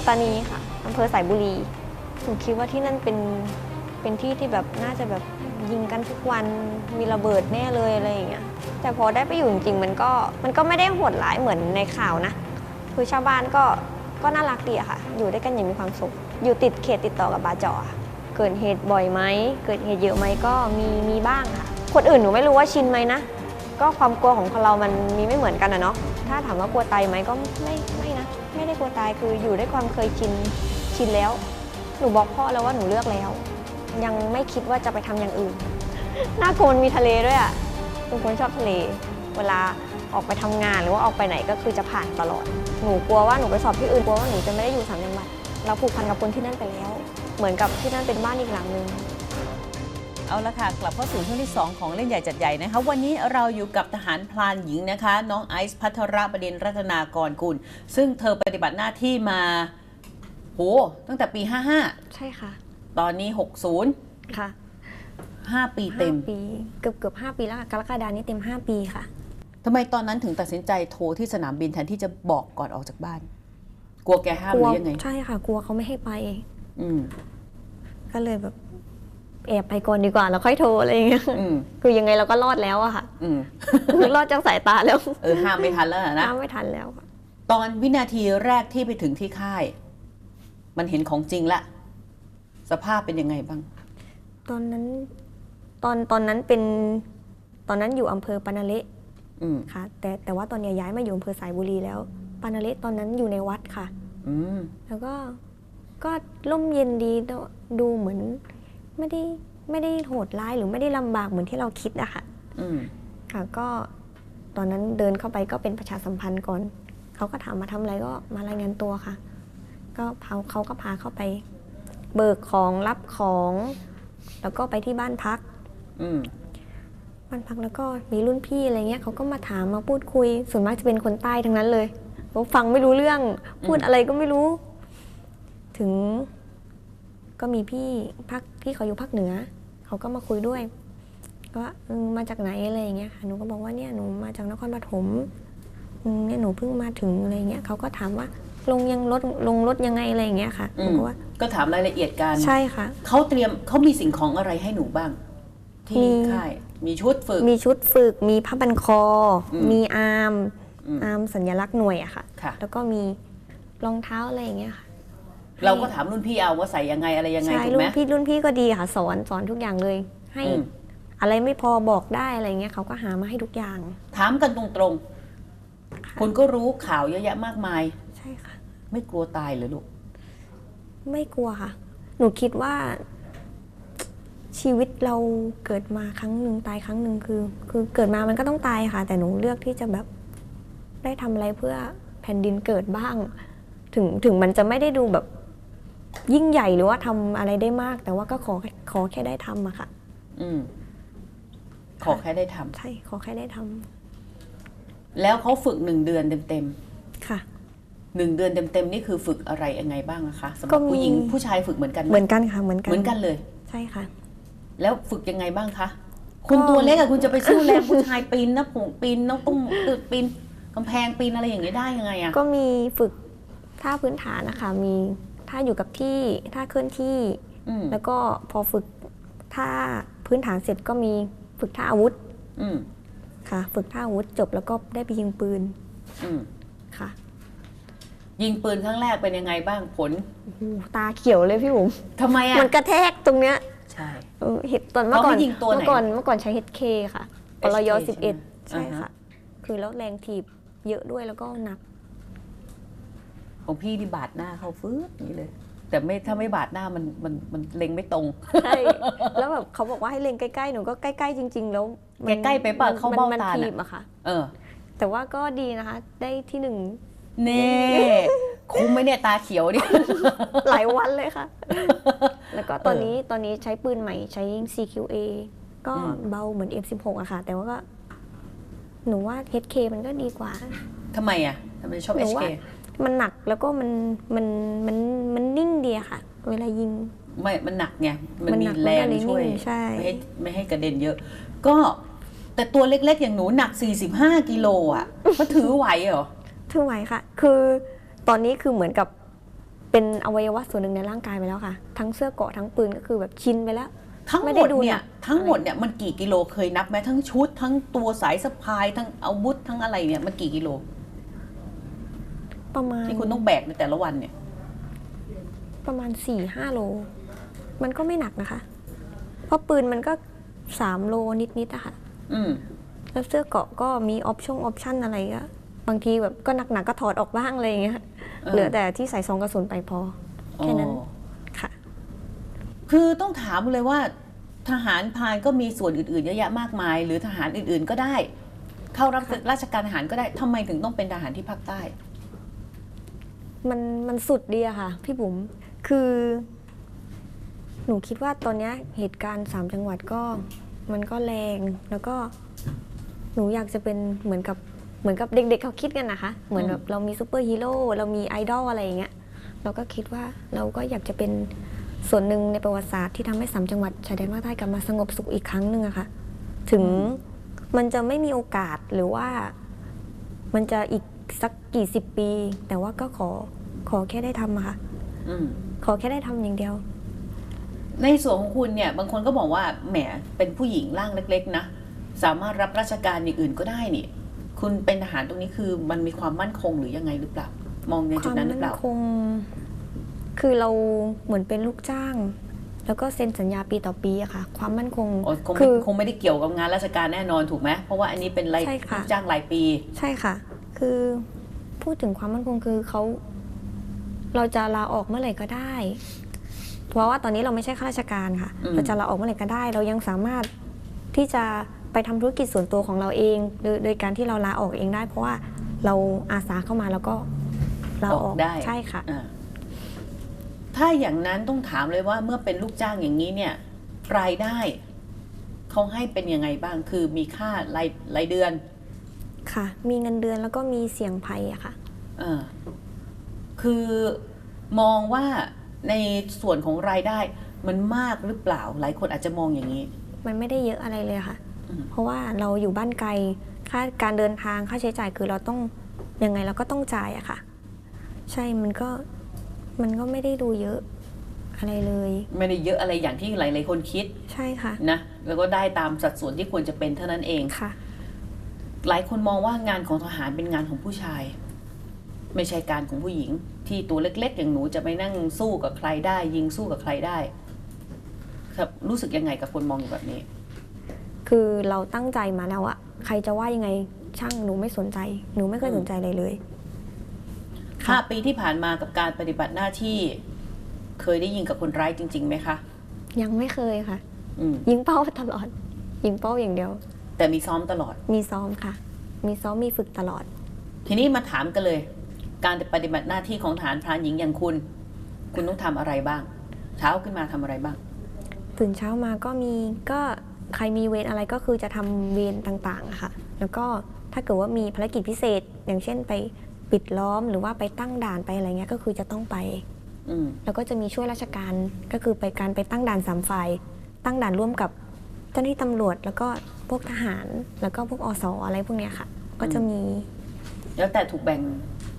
ตตานีค่ะอำเภอสายบุรีหนูคิดว่าที่นั่นเป็นเป็นที่ที่แบบน่าจะแบบยิงกันทุกวันมีระเบิดแน่เลยอะไรอย่างเงี้ยแต่พอได้ไปอยู่จริงๆมันก็มันก็ไม่ได้โหดร้ายเหมือนในข่าวนะคือชาวบ้านก็ก็น่ารักดีอะค่ะ อยู่ด้วยกันอย่างมีความสุข อยู่ติดเขตติดต่อกับบาจอค่ะเกิดเหตุบ่อยไหมเกิดเหตุเยอะไหมก็มีมีบ้างค่ะ คนอื่นหนูไม่รู้ว่าชินไหมนะก็ความกลัวของคนเรามันมีไม่เหมือนกันอะเนาะถ้าถามว่ากลัวตายไหมก็ไม่ไม่ ไม่ได้กลัวตายคืออยู่ด้วยความเคยชินชินแล้ว หนูบอกพ่อแล้วว่าหนูเลือกแล้ว ยังไม่คิดว่าจะไปทำอย่างอื่น หน่ากนมีทะเลด้วยอะเป็นคนชอบทะเล เวลาออกไปทำงานหรือว่าออกไปไหนก็คือจะผ่านตลอด หนูกลัวว่าหนูไปสอบที่อื่นกลัวว่าหนูจะไม่ได้อยู่สามจังหวัดเราผูกพันกับคนที่นั่นไปแล้ว เหมือนกับที่นั่นเป็นบ้านอีกหลังนึง เอาละค่ะ กลับเข้าสู่ช่วงที่ 2 ของเล่นใหญ่จัดใหญ่นะคะ วันนี้เราอยู่กับทหารพลานหญิงนะคะ น้องไอซ์พัทรประเด็นรัตนากรกุล ซึ่งเธอปฏิบัติหน้าที่มาโหตั้งแต่ปีใช่ค่ะ55ตอนนี้ 60 ค่ะ 5 ปีเต็มห้าปีเกือบเกือบห้าปีแล้วค่ะกรกฎานี้เต็มห้าปีค่ะทำไมตอนนั้นถึงตัดสินใจโทรที่สนามบินแทนที่จะบอกก่อนออกจากบ้าน กลัวแกห้ามหรือยังไงใช่ค่ะ กลัวเขาไม่ให้ไป อืมก็เลยแบบ แอบไปก่อนดีกว่าแล้วค่อยโทรอะไรอย่างเงี้ยอืมคือยังไงเราก็รอดแล้วอะค่ะอืมคือรอดจากสายตาแล้วเออห้ามไม่ทันแล้วนะตามไม่ทันแล้วค่ะตอนวินาทีแรกที่ไปถึงที่ค่าย มันเห็นของจริงละ สภาพเป็นยังไงบ้าง ตอนนั้นตอนตอนนั้นเป็นตอนนั้นอยู่อำเภอปานาเละอืมค่ะ แต่แต่ว่าตอนนี้ย้ายมาอยู่อำเภอสายบุรีแล้วปานาเละตอนนั้นอยู่ในวัดค่ะอืมแล้วก็ก็ร่มเย็นดีดูเหมือน ไม่ได้ไม่ได้โหดร้ายหรือไม่ได้ลำบากเหมือนที่เราคิดอะค่ะอืมค่ะก็ตอนนั้นเดินเข้าไปก็เป็นประชาสัมพันธ์ก่อน เขาก็ถามมาทำอะไรก็มารายงานตัวค่ะ ก็พาเขาก็พาเข้าไป เบิกของรับของ แล้วก็ไปที่บ้านพักอืมบ้านพักแล้วก็มีรุ่นพี่อะไรเงี้ยเขาก็มาถามมาพูดคุย ส่วนมากจะเป็นคนใต้ทั้งนั้นเลยเขาฟังไม่รู้เรื่อง พูดอะไรก็ไม่รู้ ถึง ก็มีพี่พักที่เขาอยู่ภาคเหนือ เขาก็มาคุยด้วยก็ว่าเออมาจากไหนอะไรอย่างเงี้ยค่ะหนูก็บอกว่าเนี่ยหนูมาจากนครปฐมอืมเนี่ยหนูเพิ่งมาถึงอะไรเงี้ยเขาก็ถามว่าลงยังรถลงรถยังไงอะไรอย่างเงี้ยค่ะหอืนูมก็ว่าก็ถามรายละเอียดกันใช่ค่ะเขาเตรียมเขามีสิ่งของอะไรให้หนูบ้าง ที่มีค่ายมีชุดฝึก มีชุดฝึก มีผ้าบันคออมมีอาร์มอืมอาร์มสัญลักษณ์หน่วยอะค่ะค่ะ แล้วก็มีรองเท้าอะไรอย่างเงี้ยค่ะ เราก็ถามรุ่นพี่เอาว่าใส่ยังไงอะไรยังไงใช่ถูกรุ่ไหม นพี่รุ่นพี่ก็ดีค่ะสอนสอนทุกอย่างเลย ให้อืม อะไรไม่พอบอกได้อะไรเงี้ยเขาก็หามาให้ทุกอย่าง ถามกันตรงค่ะๆคุณก็รู้ข่าวเยอะแยะมากมาย ใช่ค่ะ ไม่กลัวตายเหรอลูก ไม่กลัวค่ะ หนูคิดว่า ชีวิตเราเกิดมาครั้งหนึ่งตายครั้งหนึ่งคือ คือเกิดมามันก็ต้องตายค่ะ แต่หนูเลือกที่จะแบบได้ทำอะไรเพื่อแผ่นดินเกิดบ้าง ถึงถึงมันจะไม่ได้ดูแบบ ยิ่งใหญ่หรือว่าทำอะไรได้มาก แต่ว่าก็ขอขอแค่ได้ทำอะค่ะ อืมขอแค่ได้ทำใช่ขอแค่ได้ทำแล้วเขาฝึกหนึ่งเดือนเต็มค่ะๆหนึ่งเดือนเต็มๆนี่คือฝึกอะไรยังไงบ้างอะคะสำหก็รับมีผู้หญิงผู้ชายฝึกเหมือนกันไหมเหมือนกันค่ะ เหมือนกันเหมือนกันเลย ใช่ค่ะ แล้วฝึกยังไงบ้างคะคุณตัวเล็กอะคุณจะไปสู้แรงผู้ชายปีนหน้าผงปีนน้องตุ้มตึกปีนกำแพงปีนอะไรอย่างนี้ได้ยังไงอะก็มีฝึกท่าพื้นฐานนะคะ มี ท่าอยู่กับที่ท่าเคลื่อนที่อืมแล้วก็พอฝึกท่าพื้นฐานเสร็จก็มีฝึกท่าอาวุธอืมค่ะ ฝึกท่าอาวุธจบแล้วก็ได้ไปยิงปืนอืมค่ะ ยิงปืนครั้งแรกเป็นยังไงบ้างผลโอ้โหตาเขียวเลยพี่บุ๋มทำไมอะมันกระแทกตรงเนี้ยใช่เออเห็ดตอนเมื่อก่อนเขาให้ยิงตัวไหนเมื่อก่อนเมื่อก่อนใช้ HK ค่ะปลย HK สิบเอ็ดใช่ใช่ไหมค่ะ คือแล้วแรงถีบเยอะด้วยแล้วก็หนัก ของพี่นี่บาดหน้าเขาฟื้นนี่เลย แต่ไม่ถ้าไม่บาดหน้ามันมันมันเล็งไม่ตรงใช่แล้วแบบเขาบอกว่าให้เล็งใกล้ๆหนูก็ใกล้ๆจริง ๆ แล้วมันใกล้ๆไปเปล่าเข้าเบ้ามันตาน่ะถีบอะค่ะ เออ แต่ว่าก็ดีนะคะ ได้ที่หนึ่งเน่คุ้มไหมเนี่ยตาเขียวเนี่ยหลายวันเลยค่ะ แล้วก็ตอนนี้ตอนนี้ใช้ปืนใหม่ใช้ CQA ก็อืมเบาเหมือน M16 อะค่ะ แต่ว่าก็ หนูว่า HK มันก็ดีกว่าทำไมอะทำไมชอบหนู HK ว่า มันหนักแล้วก็มันมันมันมันนิ่งดีอะค่ะ เวลายิงไม่มันหนักไงมันมันมีหนักแรงมันก็เลยช่วยนิ่งใช่ไม่ให้ไม่ให้กระเด็นเยอะ ก็แต่ตัวเล็กๆ อย่างหนูหนัก 45 กิโลอะก็ถือไหวเหรอถือไหวค่ะ คือตอนนี้คือเหมือนกับเป็นอวัยวะส่วนหนึ่งในร่างกายไปแล้วค่ะ ทั้งเสื้อเกราะทั้งปืนก็คือแบบชินไปแล้ว ทั้งหไม่มได้ดดูเนี่ยหนักทั้งหมดเนี่ยมันกี่กิโลเคยนับไหมทั้งชุด ทั้งตัวสายสะพายทั้งอาวุธทั้งอะไรเนี่ยมันกี่กิโล ประมาณที่คุณต้องแบกในแต่ละวันเนี่ย ประมาณ4ี่ห้าโล มันก็ไม่หนักนะคะ เพราะปืนมันก็สามโลนิดๆอะค่ะ อืมแล้วเสื้อเกราะก็มีออปชั่นออปชั่นอะไรก็บางทีแบบก็หนักๆก็ถอดออกบ้างอะไรอย่างเงี้ยเหลือแต่ที่ใส่ซองกระสุนไปพอ แค่นั้นอ๋อค่ะ คือต้องถามเลยว่า ทหารพรานก็มีส่วนอื่นๆเยอะแยะมากมาย หรือทหารอื่นๆก็ได้ เข้ารับค่ะราชการทหารก็ได้ทำไมถึงต้องเป็นทหารที่ภาคใต้ มันมันสุดดีอะค่ะ พี่บุ๋มคือ หนูคิดว่าตอนเนี้ยเหตุการณ์สามจังหวัดก็ มันก็แรงแล้วก็หนูอยากจะเป็นเหมือนกับเหมือนกับเด็ก ๆ เขาคิดกันนะคะ เหมือนแบบเรามีซูเปอร์ฮีโร่เรามีไอดอลอะไรอย่างเงี้ยเราก็คิดว่าเราก็อยากจะเป็นส่วนหนึ่งในประวัติศาสตร์ที่ทำให้สามจังหวัดชายแดนภาคใต้กลับมาสงบสุขอีกครั้งหนึ่งอะค่ะ ถึงมันจะไม่มีโอกาสหรือว่า มันจะอีก สักกี่สิบปี แต่ว่าก็ขอขอแค่ได้ทำอะค่ะอืม ขอแค่ได้ทำอย่างเดียว ในส่วนของคุณเนี่ยบางคนก็บอกว่าแหมเป็นผู้หญิงร่างเล็ก ๆ นะ สามารถรับราชการอย่างอื่นก็ได้นี่ คุณเป็นทหารตรงนี้คือมันมีความมั่นคงหรือยังไงหรือเปล่า มองในคจุดวามนั้นหรืมั่อนเปล่า คง คือเราเหมือนเป็นลูกจ้าง แล้วก็เซ็นสัญญาปีต่อปีอะค่ะ ความมั่นคงอ๋อคงคืไม่อคงไม่ได้เกี่ยวกับงานราชการแน่นอนถูกไหมเพราะว่าอันนี้เป็นรายใช่ค่ะ ลูกจ้างรายปี ใช่ค่ะ คือพูดถึงความมั่นคงคือเขาเราจะลาออกเมื่อไหร่ก็ได้ เพราะว่าตอนนี้เราไม่ใช่ข้าราชการค่ะอืมเราจะลาออกเมื่อไหร่ก็ได้ เรายังสามารถที่จะไปทำธุรกิจส่วนตัวของเราเอง โดยโดยการที่เราลาออกเองได้ เพราะว่าเราอาสาเข้ามาแล้วก็ลาออกได้ใช่ค่ะอ่าถ้าอย่างนั้นต้องถามเลยว่าเมื่อเป็นลูกจ้างอย่างนี้เนี่ย รายได้เขาให้เป็นยังไงบ้างคือมีค่ารายรายเดือน ค่ะ มีเงินเดือนแล้วก็มีเสี่ยงภัยอะค่ะเออคือมองว่าในส่วนของรายได้มันมากหรือเปล่า หลายคนอาจจะมองอย่างนี้ มันไม่ได้เยอะอะไรเลยค่ะอืมเพราะว่าเราอยู่บ้านไกลค่าการเดินทางค่าใช้จ่ายคือเราต้องยังไงเราก็ต้องจ่ายอะค่ะ ใช่มันก็มันก็ไม่ได้ดูเยอะอะไรเลย ไม่ได้เยอะอะไรอย่างที่หลาย ๆ คนคิด ใช่ค่ะนะ แล้วก็ได้ตามสัดส่วนที่ควรจะเป็นเท่านั้นเองค่ะ หลายคนมองว่างานของทหารเป็นงานของผู้ชาย ไม่ใช่การของผู้หญิง ที่ตัวเล็ก ๆ อย่างหนูจะไปนั่งสู้กับใครได้ ยิงสู้กับใครได้ ครับรู้สึกยังไงกับคนมองอยู่แบบนี้ คือเราตั้งใจมาแล้วอะใครจะว่ายังไงช่างหนูไม่สนใจ หนูไม่เคยอืมสนใจเลยเลยห้าปีที่ผ่านมากับการปฏิบัติหน้าที่ เคยได้ยิงกับคนร้ายจริงๆไหมคะยังไม่เคยค่ะ อืมยิงเป้าตลอด ยิงเป้าอย่างเดียว แต่มีซ้อมตลอด มีซ้อมค่ะ มีซ้อมมีฝึกตลอด ทีนี้มาถามกันเลย การปฏิบัติหน้าที่ของทหารพรานหญิงอย่างคุณ คุณต้องทำอะไรบ้าง เช้าขึ้นมาทำอะไรบ้าง ตื่นเช้ามาก็มีก็ใครมีเวรอะไรก็คือจะทำเวรต่างๆอะค่ะ แล้วก็ถ้าเกิดว่ามีภารกิจพิเศษ อย่างเช่นไปปิดล้อมหรือว่าไปตั้งด่านไปอะไรเงี้ยก็คือจะต้องไปอืมแล้วก็จะมีช่วยราชการก็คือไปการไปตั้งด่านสามฝ่ายตั้งด่านร่วมกับเจ้าหน้าที่ตำรวจ แล้วก็ พวกทหาร แล้วก็พวกอสอะไรพวกเนี้ยค่ะ ก็จะมี แล้วแต่ถูกแบ่ง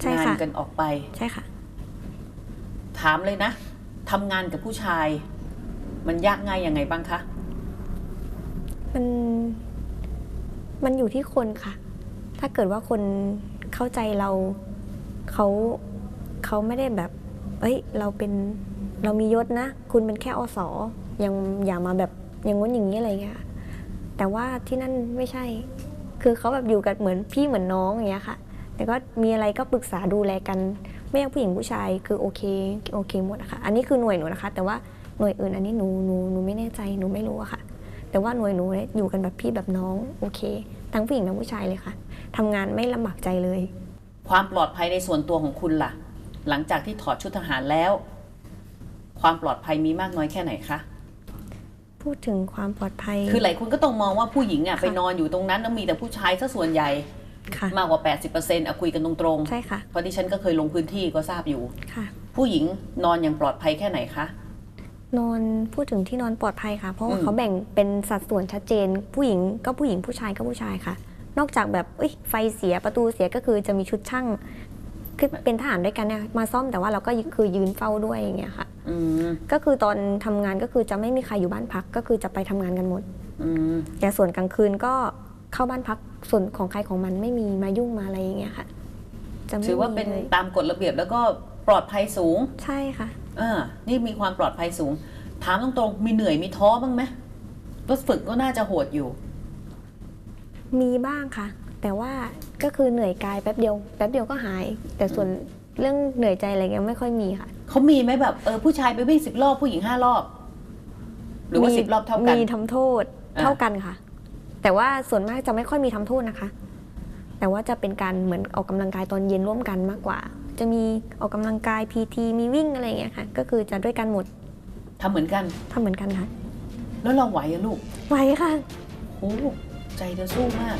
ใช่งานค่ะกันออกไป ใช่ค่ะ ถามเลยนะทำงานกับผู้ชาย มันยากง่ายยังไงบ้างคะ มันมันอยู่ที่คนค่ะ ถ้าเกิดว่าคนเข้าใจเราเขาเขาไม่ได้แบบ เอ้ย เราเป็นเรามียศนะ คุณเป็นแค่อสอยังอย่ามาแบบอย่างง้นอย่างนี้อะไรเงี้ยค่ะ แต่ว่าที่นั่นไม่ใช่ คือเขาแบบอยู่กันเหมือนพี่เหมือนน้องอย่างเงี้ยค่ะ แต่ก็มีอะไรก็ปรึกษาดูแลกัน ไม่ว่าผู้หญิงผู้ชายคือโอเคโอเคหมดอะค่ะอันนี้คือหน่วยหนูนะคะ แต่ว่าหน่วยอื่นอันนี้หนูหนูหนูไม่แน่ใจหนูไม่รู้อะค่ะ แต่ว่าหน่วยหนูเนี่ยอยู่กันแบบพี่แบบน้องโอเค ทั้งผู้หญิงทั้งผู้ชายเลยค่ะทำงานไม่ลำบากใจเลย ความปลอดภัยในส่วนตัวของคุณล่ะ หลังจากที่ถอดชุดทหารแล้ว ความปลอดภัยมีมากน้อยแค่ไหนคะ พูดถึงความปลอดภัย คือหลายคนก็ต้องมองว่าผู้หญิงอะค่ะไปนอนอยู่ตรงนั้นแล้วมีแต่ผู้ชายซะส่วนใหญ่ค่ะมากกว่า 80%อะคุยกันตรงใช่ค่ะๆเพราะที่ฉันก็เคยลงพื้นที่ก็ทราบอยู่ ค่ะ ผู้หญิงนอนอย่างปลอดภัยแค่ไหนคะ นอนพูดถึงที่นอนปลอดภัยค่ะ เพราะว่าอืมเขาแบ่งเป็นสัดส่วนชัดเจน ผู้หญิงก็ผู้หญิงผู้ชายก็ผู้ชายค่ะ นอกจากแบบเอ้ยไฟเสียประตูเสียก็คือจะมีชุดช่างคือเป็นทหารด้วยกันเนี่ยมาซ่อมแต่ว่าเราก็คือยืนเฝ้าด้วยอย่างเงี้ยค่ะอืม ก็คือตอนทำงานก็คือจะไม่มีใครอยู่บ้านพักก็คือจะไปทำงานกันหมดอืมแต่ส่วนกลางคืนก็เข้าบ้านพักส่วนของใครของมันไม่มีมายุ่งมาอะไรอย่างเงี้ยค่ะจะไม่ถือว่าเป็นมีลยตามกฎระเบียบแล้วก็ปลอดภัยสูง ใช่ค่ะอ่านี่มีความปลอดภัยสูง ถามตรงๆ มีเหนื่อยมีท้อบ้างไหมรถฝึกก็น่าจะโหดอยู่ มีบ้างค่ะ แต่ว่าก็คือเหนื่อยกายแป๊บเดียว แป๊บเดียวก็หาย แต่ส่วน เรื่องเหนื่อยใจอะไรเงี้ยไม่ค่อยมีค่ะ เขามีไหมแบบเออผู้ชายไปวิ่งสิบรอบผู้หญิงห้ารอบ หรือว่าสิบรอบเท่ากันมีทำโทษอะเท่ากันค่ะ แต่ว่าส่วนมากจะไม่ค่อยมีทำโทษนะคะ แต่ว่าจะเป็นการเหมือนออกกำลังกายตอนเย็นร่วมกันมากกว่า จะมีออกกำลังกายพีทีมีวิ่งอะไรอย่างเงี้ยค่ะ ก็คือจะด้วยกันหมดทำเหมือนกัน ทำเหมือนกันค่ะแล้วเราไหวอะลูกไหวค่ะ โอ้ใจเธอสู้มาก